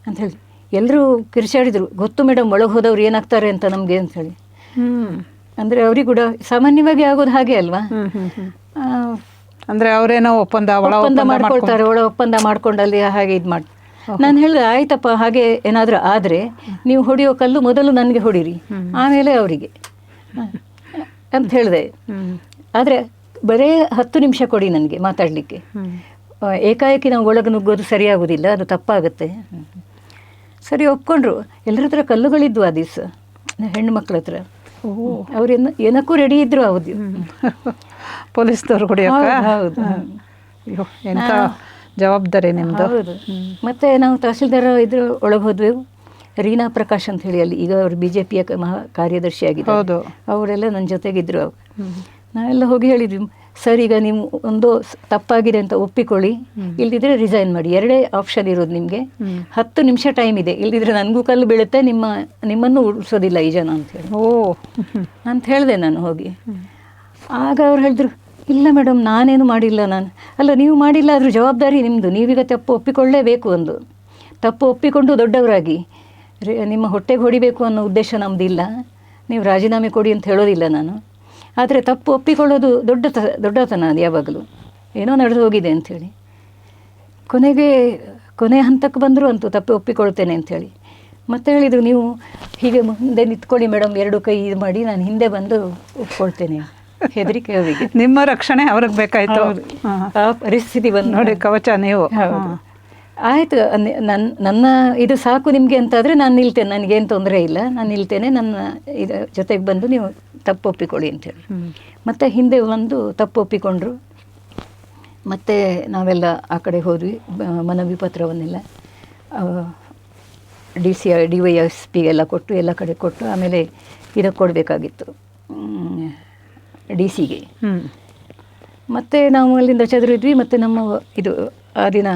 ಅಂತ ಹೇಳಿ. ಎಲ್ಲರೂ ಕಿರ್ಚಾಡಿದ್ರು ಗೊತ್ತು ಮೇಡಮ್ ಒಳಗೆ ಹೋದವ್ರು ಏನಾಗ್ತಾರೆ ಅಂತ ನಮಗೆ ಅಂತ ಹೇಳಿ. ಹ್ಮ್. ಅಂದರೆ ಅವ್ರಿಗೆ ಕೂಡ ಸಾಮಾನ್ಯವಾಗಿ ಆಗೋದು ಹಾಗೆ ಅಲ್ವಾ? ಅಂದ್ರೆ ಅವರೇನೋ ಒಪ್ಪಂದ ಒಳ ಒಪ್ಪಂದ ಒಪ್ಪಂದ ಮಾಡ್ಕೊಳ್ತಾರೆ ಒಳ ಒಪ್ಪಂದ ಮಾಡ್ಕೊಂಡು ಅಲ್ಲಿ ಹಾಗೆ ಇದು ಮಾಡಿ ನಾನು ಹೇಳಿದೆ ಆಯ್ತಪ್ಪ ಹಾಗೆ ಏನಾದರೂ ಆದರೆ ನೀವು ಹೊಡೆಯೋ ಕಲ್ಲು ಮೊದಲು ನನಗೆ ಹೊಡೀರಿ. ಆಮೇಲೆ ಅವರಿಗೆ. ಅಂತ ಹೇಳಿದೆ. ಆದರೆ ಬರೇ ಹತ್ತು ನಿಮಿಷ ಕೊಡಿ ನನಗೆ ಮಾತಾಡಲಿಕ್ಕೆ. ಏಕಾಏಕಿ ನಾವು ಒಳಗೆ ನುಗ್ಗೋದು ಸರಿಯಾಗೋದಿಲ್ಲ ಅದು ತಪ್ಪಾಗುತ್ತೆ. ಸರಿ ಒಪ್ಕೊಂಡ್ರು. ಎಲ್ಲರ ಹತ್ರ ಕಲ್ಲುಗಳಿದ್ವು ಆ ದಿವಸ ಹೆಣ್ಣು ಮಕ್ಳ ಹತ್ರ ಅವ್ರು ಏನ ಏನಕ್ಕೂ ರೆಡಿ ಇದ್ರು ಹೌದು ಪೊಲೀಸ್ದವ್ರು ಕೂಡ ಹೌದು, ಜವಾಬ್ದಾರಿ ನಿಮ್ದು. ಹೌದು. ಮತ್ತೆ ನಾವು ತಹಸೀಲ್ದಾರ್ ಇದ್ರ ಒಳಗೆ ಹೋದ್ವಿ. ರೀನಾ ಪ್ರಕಾಶ್ ಅಂತ ಹೇಳಿ ಅಲ್ಲಿ ಈಗ ಅವರು ಬಿ ಜೆ ಪಿಯ ಮಹಾ ಕಾರ್ಯದರ್ಶಿ ಆಗಿದ್ದಾರೆ. ಹೌದು. ಅವರೆಲ್ಲ ನನ್ನ ಜೊತೆಗಿದ್ರು ಅವ್ರು. ನಾವೆಲ್ಲ ಹೋಗಿ ಹೇಳಿದ್ವಿ ಸರ್ ಈಗ ನೀವು ಒಂದು ತಪ್ಪಾಗಿದೆ ಅಂತ ಒಪ್ಪಿಕೊಳ್ಳಿ. ಇಲ್ದಿದ್ರೆ ರಿಸೈನ್ ಮಾಡಿ. ಎರಡೇ ಆಪ್ಷನ್ ಇರೋದು ನಿಮಗೆ. ಹತ್ತು ನಿಮಿಷ ಟೈಮ್ ಇದೆ. ಇಲ್ದಿದ್ರೆ ನನಗೂ ಕಲ್ಲು ಬೀಳುತ್ತೆ ನಿಮ್ಮ ನಿಮ್ಮನ್ನು ಉಳಿಸೋದಿಲ್ಲ ಈ ಜನ. ಅಂತ ಹೇಳಿ. ಓ. ಅಂತ ಹೇಳಿದೆ ನಾನು ಹೋಗಿ. ಆಗ ಅವ್ರು ಹೇಳಿದ್ರು ಇಲ್ಲ ಮೇಡಮ್, ನಾನೇನು ಮಾಡಿಲ್ಲ ನಾನು. ಅಲ್ಲ, ನೀವು ಮಾಡಿಲ್ಲ ಆದರೂ ಜವಾಬ್ದಾರಿ ನಿಮ್ಮದು ನೀವೀಗ ತಪ್ಪು ಒಪ್ಪಿಕೊಳ್ಳೇಬೇಕು ಅಂದು. ತಪ್ಪು ಒಪ್ಪಿಕೊಂಡು ದೊಡ್ಡವರಾಗಿ. ನಿಮ್ಮ ಹೊಟ್ಟೆಗೆ ಹೊಡಿಬೇಕು ಅನ್ನೋ ಉದ್ದೇಶ ನಮ್ಮದಿಲ್ಲ ನೀವು ರಾಜೀನಾಮೆ ಕೊಡಿ ಅಂತ ಹೇಳೋದಿಲ್ಲ ನಾನು. ಆದರೆ ತಪ್ಪು ಒಪ್ಪಿಕೊಳ್ಳೋದು ದೊಡ್ಡ ದೊಡ್ಡತನ ಅದು ಯಾವಾಗಲೂ. ಏನೋ ನಡೆದು ಹೋಗಿದೆ ಅಂಥೇಳಿ. ಕೊನೆಗೆ, ಕೊನೆ ಹಂತಕ್ಕೆ ಬಂದರು ಅಂತೂ ತಪ್ಪು ಒಪ್ಪಿಕೊಳ್ತೇನೆ ಅಂಥೇಳಿ. ಮತ್ತೆ ಹೇಳಿದರು ನೀವು ಹೀಗೆ ಮುಂದೆ ನಿಂತ್ಕೊಳ್ಳಿ ಮೇಡಮ್, ಎರಡು ಕೈ ಇದು ಮಾಡಿ, ನಾನು ಹಿಂದೆ ಬಂದು ಒಪ್ಕೊಳ್ತೇನೆ. ಹೆದರಿಕೆ ಅವರಿಗೆ. ನಿಮ್ಮ ರಕ್ಷಣೆ ಅವ್ರಿಗೆ ಬೇಕಾಯ್ತು. ಆ ಪರಿಸ್ಥಿತಿ ಬಂದು ನೋಡಿ ಕವಚ ನೀವು. ಆಯ್ತು ನನ್ನ ನನ್ನ ಇದು ಸಾಕು ನಿಮಗೆ ಅಂತಾದರೆ ನಾನು ನಿಲ್ತೇನೆ. ನನಗೇನು ತೊಂದರೆ ಇಲ್ಲ. ನಾನು ನಿಲ್ತೇನೆ. ನನ್ನ ಇದು ಜೊತೆಗೆ ಬಂದು ನೀವು ತಪ್ಪು ಒಪ್ಪಿಕೊಳ್ಳಿ ಅಂತೇಳಿ ಮತ್ತು ಹಿಂದೆ ಒಂದು ತಪ್ಪು ಒಪ್ಪಿಕೊಂಡ್ರು ಮತ್ತೆ ನಾವೆಲ್ಲ ಆ ಕಡೆ ಹೋದ್ವಿ. ಮನವಿ ಪತ್ರವನ್ನೆಲ್ಲ D C D Y S ಪಿಗೆಲ್ಲ ಕೊಟ್ಟು ಎಲ್ಲ ಕಡೆ ಕೊಟ್ಟು ಆಮೇಲೆ ಇದಕ್ಕೆ ಕೊಡಬೇಕಾಗಿತ್ತು. ಡಿ ಸಿಗೆ. ಹ್ಞೂ ಮತ್ತೆ ನಾವು ಅಲ್ಲಿಂದ ಚದುರಿದ್ವಿ ಮತ್ತು ನಮ್ಮ ಇದು ಆ ದಿನ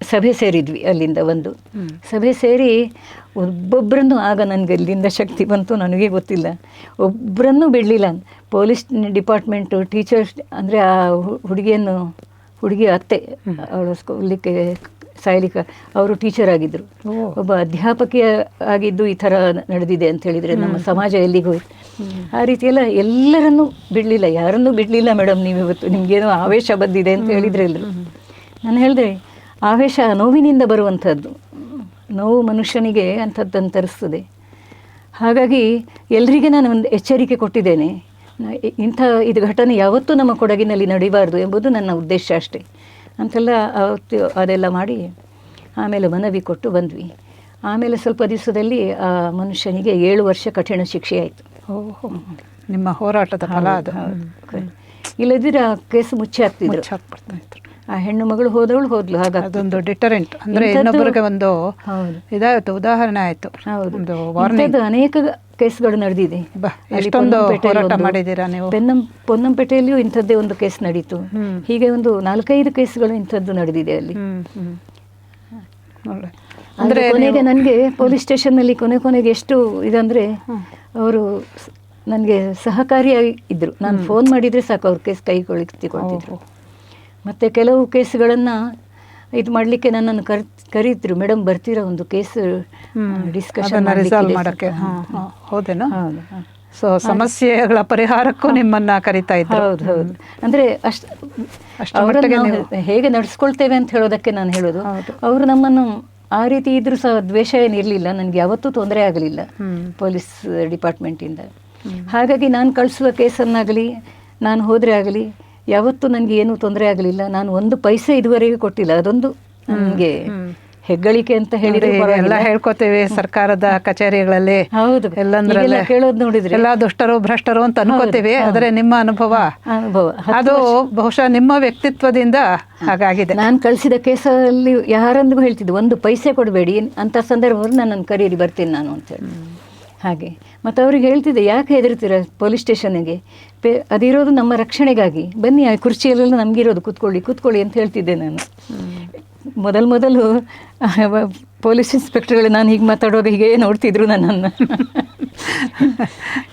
ಸಭೆ ಸೇರಿದ್ವಿ ಅಲ್ಲಿಂದ ಒಂದು ಸಭೆ ಸೇರಿ ಒಬ್ಬೊಬ್ಬರನ್ನು ಆಗ ನನಗೆ ಅಲ್ಲಿಂದ ಶಕ್ತಿ ಬಂತು ನನಗೆ ಗೊತ್ತಿಲ್ಲ. ಒಬ್ಬರನ್ನು ಬಿಡಲಿಲ್ಲ. ಪೊಲೀಸ್ ಡಿಪಾರ್ಟ್ಮೆಂಟು ಟೀಚರ್ಸ್ ಅಂದರೆ ಆ ಹುಡುಗಿಯನ್ನು ಹುಡುಗಿ ಅತ್ತೆ ಅವಳು ಸ್ಕೂಲಿಗೆ ಸಾಯಲಿಕ ಅವರು ಟೀಚರ್ ಆಗಿದ್ದರು ಒಬ್ಬ ಅಧ್ಯಾಪಕಿಯ ಆಗಿದ್ದು ಈ ಥರ ನಡೆದಿದೆ ಅಂತ ಹೇಳಿದರೆ ನಮ್ಮ ಸಮಾಜ ಎಲ್ಲಿಗೂ ಆ ರೀತಿಯೆಲ್ಲ ಎಲ್ಲ ಎಲ್ಲರನ್ನೂ ಬಿಡಲಿಲ್ಲ, ಯಾರನ್ನೂ ಬಿಡಲಿಲ್ಲ ಮೇಡಮ್ ನೀವು ಇವತ್ತು ನಿಮಗೇನೋ ಆವೇಶ ಬಂದಿದೆ ಅಂತ ಹೇಳಿದ್ರೆ ಎಲ್ಲರೂ. ನಾನು ಹೇಳಿದೆ, ಆವೇಶ ನೋವಿನಿಂದ ಬರುವಂಥದ್ದು. ನೋವು ಮನುಷ್ಯನಿಗೆ ಅಂಥದ್ದನ್ನು ತರಿಸ್ತದೆ. ಹಾಗಾಗಿ ಎಲ್ಲರಿಗೆ ನಾನು ಒಂದು ಎಚ್ಚರಿಕೆ ಕೊಟ್ಟಿದ್ದೇನೆ. ಇಂಥ ಇದು ಘಟನೆ ಯಾವತ್ತೂ ನಮ್ಮ ಕೊಡಗಿನಲ್ಲಿ ನಡೀಬಾರ್ದು ಎಂಬುದು ನನ್ನ ಉದ್ದೇಶ ಅಷ್ಟೇ. ಅಂತೆಲ್ಲ ಅವತ್ತು ಅದೆಲ್ಲ ಮಾಡಿ ಆಮೇಲೆ ಮನವಿ ಕೊಟ್ಟು ಬಂದ್ವಿ. ಆಮೇಲೆ ಸ್ವಲ್ಪ ದಿವಸದಲ್ಲಿ ಆ ಮನುಷ್ಯನಿಗೆ ಏಳು ವರ್ಷ ಕಠಿಣ ಶಿಕ್ಷೆ ಆಯಿತು. ಓಹೋ ನಿಮ್ಮ ಹೋರಾಟದ ಫಲ ಅದು. ಇಲ್ಲದಿದ್ರೆ ಆ ಕೇಸ್ ಮುಚ್ಚಿ ಹಾಕ್ತಿದ್ರು. ಆ ಹೆಣ್ಣು ಮಗಳು ಹೋದವಳು ಹೋದ್ಲು ಹಾಗಾಗಿ ಅದೊಂದು ಡಿಟರೆಂಟ್ ಅಂದ್ರೆ ಇನ್ನೊಬ್ಬರಿಗೆ ಒಂದು ಇದಾಯ್ತು ಉದಾಹರಣೆ ಆಯ್ತು. ಹೌದು. ಒಂದು ವಾರ್ನಿಂಗ್ ಅನೇಕ ಕೇಸ್ಗಳು ನಡೆದಿದೆ. ಎಷ್ಟೊಂದು ಹೋರಾಟ ಮಾಡಿದ್ದೀರಾ ನೀವು? ಪೆನ್ನಂ ಪೊನ್ನಂಪೇಟೆಯಲ್ಲಿಯೂ ಇಂಥದ್ದೇ ಒಂದು ಕೇಸ್ ನಡೀತು. ಹೀಗೆ ಒಂದು ನಾಲ್ಕೈದು ಕೇಸ್ಗಳು ಇಂಥದ್ದು ನಡೆದಿದೆ ಅಲ್ಲಿ. ಒಳ್ಳೆ ಅಂದ್ರೆ ಕೊನೆಗೆ ನನಗೆ ಪೊಲೀಸ್ ಸ್ಟೇಷನ್ನಲ್ಲಿ ಕೊನೆ ಕೊನೆಗೆ ಎಷ್ಟು ಇದಂದ್ರೆ ಅವರು ನನಗೆ ಸಹಕಾರಿಯಾಗಿ ಇದ್ರು. ನಾನು ಫೋನ್ ಮಾಡಿದ್ರೆ ಸಾಕು ಅವ್ರ ಕೇಸ್ ಕೈಗೊಳಿಸ್ತಿಕೊಳ್ತಿದ್ರು ಮತ್ತೆ ಕೆಲವು ಕೇಸ್ಗಳನ್ನು ಇದು ಮಾಡಲಿಕ್ಕೆ ನನ್ನನ್ನು ಕರ್ ಕರೀತಿದ್ರು ಮೇಡಮ್ ಬರ್ತೀರಾ ಒಂದು ಕೇಸ್ ಡಿಸ್ಕಷನ್ ಮಾಡೋಕ್ಕೆ. ಹೌದೇನೋ. ಸೊ ಸಮಸ್ಯೆಗಳ ಪರಿಹಾರಕ್ಕೂ ನಿಮ್ಮನ್ನ ಕರಿತಾ ಇದ್ರು. ಹೌದು ಹೌದು. ಅಂದ್ರೆ ಅಷ್ಟು ಹೇಗೆ ನಡೆಸ್ಕೊಳ್ತೇವೆ ಅಂತ ಹೇಳೋದಕ್ಕೆ ನಾನು ಹೇಳೋದು. ಅವರು ನಮ್ಮನ್ನು ಆ ರೀತಿ ಇದ್ರೂ ಸಹ ದ್ವೇಷ ಏನಿರಲಿಲ್ಲ ನನಗೆ ಯಾವತ್ತೂ ತೊಂದರೆ ಆಗಲಿಲ್ಲ. ಪೊಲೀಸ್ ಡಿಪಾರ್ಟ್ಮೆಂಟಿಂದ. ಹಾಗಾಗಿ ನಾನು ಕಳಿಸುವ ಕೇಸನ್ನಾಗಲಿ ನಾನು ಹೋದರೆ ಆಗಲಿ ಯಾವತ್ತೂ ನನಗೆ ಏನೂ ತೊಂದರೆ ಆಗಲಿಲ್ಲ. ನಾನು ಒಂದು ಪೈಸೆ ಇದುವರೆಗೂ ಕೊಟ್ಟಿಲ್ಲ ಅದೊಂದು ನನಗೆ ಹೆಗ್ಗಳಿಕೆ ಅಂತ ಹೇಳಿದ್ರೆ ಎಲ್ಲ ಹೇಳ್ಕೊತೇವೆ ಸರ್ಕಾರದ ಕಚೇರಿಗಳಲ್ಲಿ. ಹೌದು. ಎಲ್ಲಂದ್ರಲ್ಲೇ ಕೇಳೋದು ನೋಡಿದ್ರೆ. ಎಲ್ಲ ದುಷ್ಟರು ಭ್ರಷ್ಟರು ಅಂತ ಅನ್ಕೋತೇವೆ ಆದ್ರೆ ನಿಮ್ಮ ಅನುಭವ ಅನುಭವ. ಅದು ಬಹುಶಃ ನಿಮ್ಮ ವ್ಯಕ್ತಿತ್ವದಿಂದ ಹಾಗಾಗಿದೆ. ನಾನು ಕಳಿಸಿದ ಕೇಸಲ್ಲಿ ಯಾರಂದಿಗೂ ಹೇಳ್ತಿದ್ದೆ ಒಂದು ಪೈಸೆ ಕೊಡಬೇಡಿ ಅಂತ ಸಂದರ್ಭದಲ್ಲಿ ನನ್ನನ್ನು ಕರೀರಿ ಬರ್ತೀನಿ ನಾನು ಅಂತೇಳಿ ಹಾಗೆ. ಮತ್ತು ಅವ್ರಿಗೆ ಹೇಳ್ತಿದ್ದೆ ಯಾಕೆ ಹೆದರ್ತೀರ ಪೊಲೀಸ್ ಸ್ಟೇಷನ್ಗೆ ಪೇ ಅದಿರೋದು ನಮ್ಮ ರಕ್ಷಣೆಗಾಗಿ. ಬನ್ನಿ ಆ ಕುರ್ಚಿಯಲ್ಲೆಲ್ಲ ನಮಗಿರೋದು ಕೂತ್ಕೊಳ್ಳಿ ಕೂತ್ಕೊಳ್ಳಿ ಅಂತ ಹೇಳ್ತಿದ್ದೆ ನಾನು. ಮೊದಲು ಮೊದಲು ಪೊಲೀಸ್ ಇನ್ಸ್ಪೆಕ್ಟರ್ಗಳು ನಾನು ಹೀಗೆ ಮಾತಾಡುವಾಗ ಹೀಗೆ ನೋಡ್ತಿದ್ರು ನನ್ನನ್ನು.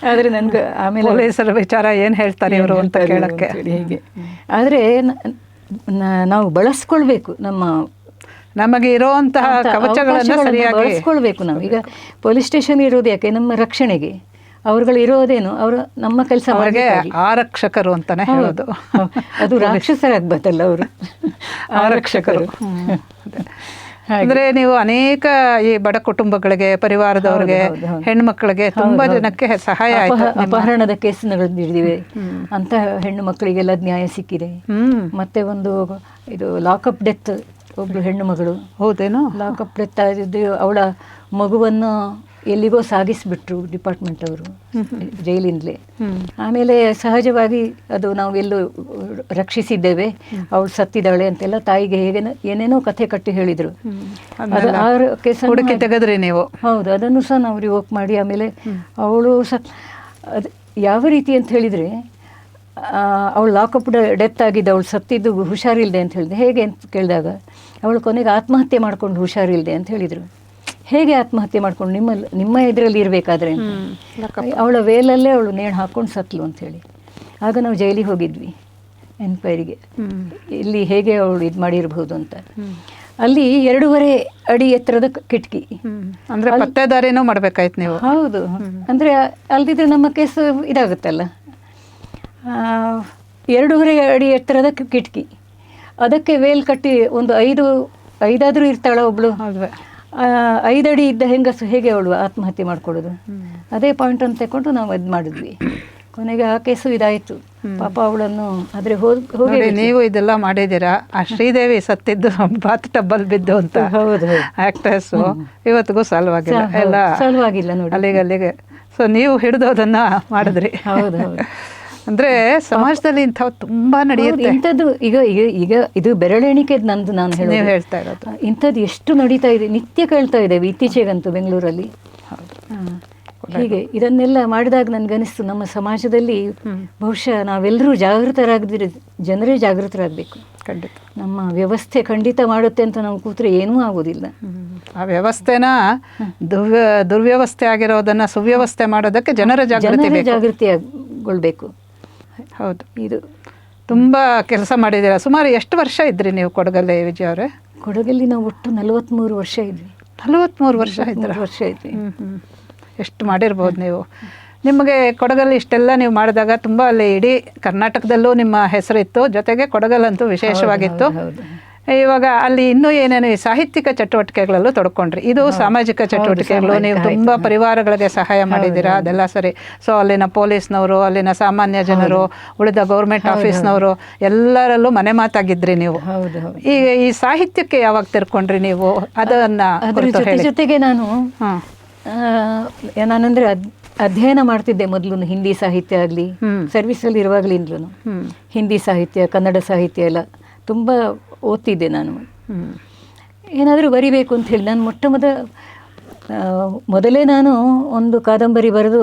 ಆದರೆ ನನಗೆ ಆಮೇಲೆ ಪೊಲೀಸರ ವಿಚಾರ ಏನು ಹೇಳ್ತಾರೆ ಇವರು ಅಂತ ಕೇಳೋಕ್ಕೆ? ಹೀಗೆ. ಆದರೆ ನಾವು ಬಳಸ್ಕೊಳ್ಬೇಕು ನಮ್ಮ ನಮಗೆ ಇರುವಂತಹ ಸರಿಯಾಗಿ ಬಳಸ್ಕೊಳ್ಬೇಕು ನಾವು. ಈಗ ಪೊಲೀಸ್ ಸ್ಟೇಷನ್ ಇರೋದು ಯಾಕೆ? ನಮ್ಮ ರಕ್ಷಣೆಗೆ. ಅವರುಗಳು ಇರೋದೇನು? ಅವರು ನಮ್ಮ ಕೆಲಸ ಅವರಿಗೆ ಆರಕ್ಷಕರು ಅಂತಾನೆ ಹೇಳೋದು. ಅದು ರಾಕ್ಷಸರಾಗ್ಬೇಕಲ್ಲ ಅವರು. ಆರಕ್ಷಕರು. ಅಂದ್ರೆ ನೀವು ಅನೇಕ ಈ ಬಡ ಕುಟುಂಬಗಳಿಗೆ ಪರಿವಾರದವರಿಗೆ. ಹೆಣ್ಮಕ್ಳಿಗೆ ತುಂಬಾ ಜನಕ್ಕೆ ಸಹಾಯ ಆಯ್ತು ಅಪಹರಣದ ಕೇಸ್ ನಡೆದಿವೆ. ಅಂತ ಹೆಣ್ಣು ಮಕ್ಕಳಿಗೆಲ್ಲ ನ್ಯಾಯ ಸಿಕ್ಕಿದೆ. ಮತ್ತೆ ಒಂದು ಇದು ಲಾಕಪ್ ಡೆತ್ ಒಬ್ಳು ಹೆಣ್ಣು ಮಗಳು ಹೌದೇನು ಲಾಕಪ್ ಡೆತ್ ಆಗಿದ್ದು ಅವಳ ಮಗುವನ್ನು ಎಲ್ಲಿಗೋ ಸಾಗಿಸ್ಬಿಟ್ರು ಡಿಪಾರ್ಟ್ಮೆಂಟ್ ಅವರು ಜೈಲಿಂದಲೇ. ಆಮೇಲೆ ಸಹಜವಾಗಿ ಅದು ನಾವು ಎಲ್ಲೂ ರಕ್ಷಿಸಿದ್ದೇವೆ ಅವಳು ಸತ್ತಿದ್ದಾಳೆ ಅಂತೆಲ್ಲ ತಾಯಿಗೆ ಹೇಗೆ ಏನೇನೋ ಕಥೆ ಕಟ್ಟಿ ಹೇಳಿದರು. ಹುಡುಕಿ ತೆಗೆದ್ರಿ ನೀವು. ಹೌದು ಅದನ್ನು ಸಹ ನಾವು ರಿವೋಕ್ ಮಾಡಿ ಆಮೇಲೆ ಅವಳು ಸಹ ಅದು ಯಾವ ರೀತಿ ಅಂತ ಹೇಳಿದರೆ ಅವಳು ಲಾಕಪ್ ಡೆತ್ ಆಗಿದ್ದು ಅವಳು ಸತ್ತಿದ್ದು ಹುಷಾರಿಲ್ಲದೆ ಅಂತ ಹೇಳಿದೆ ಹೇಗೆ ಅಂತ ಕೇಳಿದಾಗ ಅವಳು ಕೊನೆಗೆ ಆತ್ಮಹತ್ಯೆ ಮಾಡ್ಕೊಂಡು ಹುಷಾರಿಲ್ಲದೆ ಅಂತ ಹೇಳಿದರು. ಹೇಗೆ ಆತ್ಮಹತ್ಯೆ ಮಾಡ್ಕೊಂಡು ನಿಮ್ಮ ನಿಮ್ಮ ಎದುರಲ್ಲಿ ಇರಬೇಕಾದ್ರೆ ಅವಳ ವೇಲಲ್ಲೇ ಅವಳು ನೇಣು ಹಾಕ್ಕೊಂಡು ಸತ್ಲು ಅಂಥೇಳಿ ಆಗ ನಾವು ಜೈಲಿಗೆ ಹೋಗಿದ್ವಿ ಎನ್ಕ್ವೈರಿಗೆ. ಇಲ್ಲಿ ಹೇಗೆ ಅವಳು ಇದು ಮಾಡಿರಬಹುದು ಅಂತ. ಅಲ್ಲಿ ಎರಡೂವರೆ ಅಡಿ ಎತ್ತರದ ಕಿಟಕಿ. ಅಂದ್ರೆ ಪತ್ತೆದಾರೇನೋ ಮಾಡ್ಬೇಕಾಯ್ತು ನೀವು? ಹೌದು. ಅಂದ್ರೆ ಅಲ್ದಿದ್ರೆ ನಮ್ಮ ಕೇಸು ಇದಾಗುತ್ತಲ್ಲ. ಎರಡೂವರೆ ಅಡಿ ಎತ್ತರದ ಕಿಟಕಿ. ಅದಕ್ಕೆ ವೇಲ್ ಕಟ್ಟಿ ಒಂದು ಐದು ಐದಾದ್ರೂ ಇರ್ತಾಳ ಒಬ್ಳು? ಐದಡಿ ಇದ್ದ ಹೆಂಗಸು ಹೇಗೆ ಅವಳು ಆತ್ಮಹತ್ಯೆ ಮಾಡ್ಕೊಳ್ಳೋದು? ಅದೇ ಪಾಯಿಂಟ್ ಅಂತ ತಗೊಂಡು ನಾವು ಇದು ಮಾಡಿದ್ವಿ. ಕೊನೆಗೆ ಆ ಕೇಸು ಇದಾಯಿತು. ಪಾಪ ಅವಳನ್ನು ಆದರೆ ಹೋಗಿ ನೀವು ಇದೆಲ್ಲ ಮಾಡಿದ್ದೀರಾ? ಆ ಶ್ರೀದೇವಿ ಸತ್ತಿದ್ದು ಬಾತ್ ಟಬ್ಬಲ್ ಬಿದ್ದು ಅಂತ. ಹೌದು ಹೌದು. ಆಕ್ಟರ್ಸ್ ಇವತ್ತಿಗೂ ಸಾಲ್ವ್ ಆಗಿಲ್ಲ ಎಲ್ಲ ಸಲುವಾಗಿಲ್ಲ ನೋಡಿ. ಅಲ್ಲಿಗೆ ಅಲ್ಲಿಗೆ. ಸೊ ನೀವು ಹಿಡಿದು ಅದನ್ನ ಮಾಡಿದ್ರಿ. ಹೌದು ಹೌದು. ಅಂದ್ರೆ ಸಮಾಜದಲ್ಲಿ ಇಂಥವು ತುಂಬಾ ನಡೆಯುತ್ತೆ. ಇಂಥದ್ದು ಈಗ ಈಗ ಈಗ ಇದು ಬೆರಳೆಣಿಕೆ ನಂದು ನಾನು ನೀವು ಹೇಳ್ತಾ ಇರೋದು. ಇಂಥದ್ದು ಎಷ್ಟು ನಡೀತಾ ಇದೆ? ನಿತ್ಯ ಕೇಳ್ತಾ ಇದ್ದೇವೆ ಇತ್ತೀಚೆಗಂತೂ ಬೆಂಗಳೂರಲ್ಲಿ. ಹೀಗೆ ಇದನ್ನೆಲ್ಲ ಮಾಡಿದಾಗ ನನ್ಗನಿಸ್ತು ನಮ್ಮ ಸಮಾಜದಲ್ಲಿ ಬಹುಶಃ ನಾವೆಲ್ಲರೂ ಜಾಗೃತರಾಗದಿರ ಜನರೇ ಜಾಗೃತರಾಗಬೇಕು. ಖಂಡಿತ. ನಮ್ಮ ವ್ಯವಸ್ಥೆ ಖಂಡಿತ ಮಾಡುತ್ತೆ ಅಂತ ನಾವು ಕೂತ್ರೆ ಏನೂ ಆಗೋದಿಲ್ಲ ಆ ವ್ಯವಸ್ಥೆನ ದುರ್ವ್ಯ ದುರ್ವ್ಯವಸ್ಥೆ ಆಗಿರೋದನ್ನ ಸುವ್ಯವಸ್ಥೆ ಮಾಡೋದಕ್ಕೆ ಜನರ ಜಾಗೃತಿ ಜಾಗೃತಿಗೊಳ್ಬೇಕು ಹೌದು. ಇದು ತುಂಬ ಕೆಲಸ ಮಾಡಿದ್ದೀರಾ? ಸುಮಾರು ಎಷ್ಟು ವರ್ಷ ಇದ್ರಿ ನೀವು ಕೊಡಗಲ್ಲೇ ವಿಜಯ ಅವರೇ? ಕೊಡಗಲ್ಲಿ ನಾವು ಒಟ್ಟು ನಲವತ್ತ್ಮೂರು ವರ್ಷ ಇದ್ವಿ. ನಲವತ್ತ್ಮೂರು ವರ್ಷ ಇದ್ರ? ವರ್ಷ ಇದ್ವಿ. ಎಷ್ಟು ಮಾಡಿರ್ಬೋದು ನೀವು? ನಿಮಗೆ ಕೊಡಗಲ್ಲಿ ಇಷ್ಟೆಲ್ಲ ನೀವು ಮಾಡಿದಾಗ ತುಂಬ ಅಲ್ಲಿ ಇಡೀ ಕರ್ನಾಟಕದಲ್ಲೂ ನಿಮ್ಮ ಹೆಸರಿತ್ತು ಜೊತೆಗೆ ಕೊಡಗಲ್ಲಂತೂ ವಿಶೇಷವಾಗಿತ್ತು. ಇವಾಗ ಅಲ್ಲಿ ಇನ್ನೂ ಏನೇನು ಈ ಸಾಹಿತ್ಯಿಕ ಚಟುವಟಿಕೆಗಳಲ್ಲೂ ತೊಡ್ಕೊಂಡ್ರಿ. ಇದು ಸಾಮಾಜಿಕ ಚಟುವಟಿಕೆಗಳು. ನೀವು ತುಂಬ ಪರಿವಾರಗಳಿಗೆ ಸಹಾಯ ಮಾಡಿದ್ದೀರಾ? ಅದೆಲ್ಲ ಸರಿ. ಸೊ ಅಲ್ಲಿನ ಪೊಲೀಸ್ನವರು ಅಲ್ಲಿನ ಸಾಮಾನ್ಯ ಜನರು ಉಳಿದ ಗೌರ್ಮೆಂಟ್ ಆಫೀಸ್ನವರು ಎಲ್ಲರಲ್ಲೂ ಮನೆ ಮಾತಾಗಿದ್ರಿ ನೀವು. ಈಗ ಈ ಸಾಹಿತ್ಯಕ್ಕೆ ಯಾವಾಗ ತೆರ್ಕೊಂಡ್ರಿ ನೀವು? ಅದನ್ನ ಜೊತೆಗೆ ನಾನು ನಾನಂದ್ರೆ ಅಧ್ಯಯನ ಮಾಡ್ತಿದ್ದೆ ಮೊದಲು ಹಿಂದಿ ಸಾಹಿತ್ಯ ಆಗಲಿ. ಸರ್ವಿಸಲ್ಲಿ ಇರುವಾಗಲಿಂದಲೂ ಹಿಂದಿ ಸಾಹಿತ್ಯ ಕನ್ನಡ ಸಾಹಿತ್ಯ ಎಲ್ಲ ತುಂಬ ಓದ್ತಿದ್ದೆ ನಾನು. ಏನಾದರೂ ಬರಿಬೇಕು ಅಂತ ಹೇಳಿ ನಾನು ಮೊಟ್ಟ ಮೊದ ಮೊದಲೇ ನಾನು ಒಂದು ಕಾದಂಬರಿ ಬರೆದು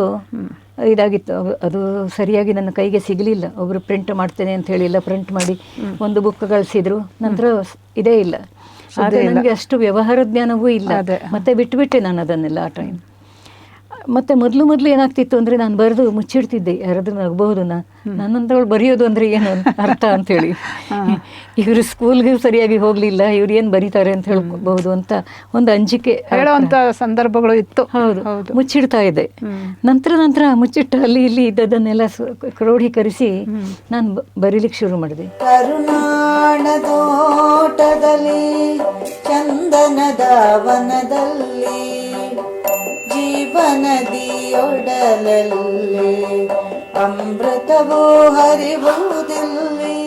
ಇದಾಗಿತ್ತು. ಅದು ಸರಿಯಾಗಿ ನನ್ನ ಕೈಗೆ ಸಿಗಲಿಲ್ಲ. ಒಬ್ಬರು ಪ್ರಿಂಟ್ ಮಾಡ್ತೇನೆ ಅಂತ ಹೇಳಿಲ್ಲ ಪ್ರಿಂಟ್ ಮಾಡಿ ಒಂದು ಬುಕ್ ಕಳಿಸಿದ್ರು. ನಂತರ ಇದೇ ಇಲ್ಲ. ಆದರೆ ನನಗೆ ಅಷ್ಟು ವ್ಯವಹಾರ ಜ್ಞಾನವೂ ಇಲ್ಲ. ಮತ್ತೆ ಬಿಟ್ಟುಬಿಟ್ಟೆ ನಾನು ಅದನ್ನೆಲ್ಲ ಆ ಟೈಮ್ ಮತ್ತೆ ಮೊದಲು ಮೊದಲು ಏನಾಗ್ತಿತ್ತು ಅಂದರೆ ನಾನು ಬರೆದು ಮುಚ್ಚಿಡ್ತಿದ್ದೆ ಯಾರಾದ್ರೂ ನಗಬಹುದು ನಾ. ನನ್ನಂತವಳು ಬರೆಯೋದು ಅಂದರೆ ಏನು ಅಂತ ಅರ್ಥ ಅಂತೇಳಿ ಇವರು ಸ್ಕೂಲ್ಗೆ ಸರಿಯಾಗಿ ಹೋಗಲಿಲ್ಲ ಇವ್ರು ಏನು ಬರೀತಾರೆ ಅಂತ ಹೇಳ್ಬಹುದು ಅಂತ ಒಂದು ಅಂಜಿಕೆ ಹೇಳುವಂತ ಸಂದರ್ಭಗಳು ಇತ್ತು. ಹೌದು. ಮುಚ್ಚಿಡ್ತಾ ಇದೆ. ನಂತರ ನಂತರ ಮುಚ್ಚಿಟ್ಟು ಅಲ್ಲಿ ಇಲ್ಲಿ ಇದ್ದದನ್ನೆಲ್ಲ ಕ್ರೋಢೀಕರಿಸಿ ನಾನು ಬರೀಲಿಕ್ಕೆ ಶುರು ಮಾಡಿದೆ. ಕರುಣಾಣದೋಟದಲ್ಲಿ ಚಂದನದ ವನದಲ್ಲಿ. ಜೀವನದಿಯೊಡಲಲ್ಲಿ ಅಮೃತವೋ ಹರಿವುದಿಲ್ಲಿ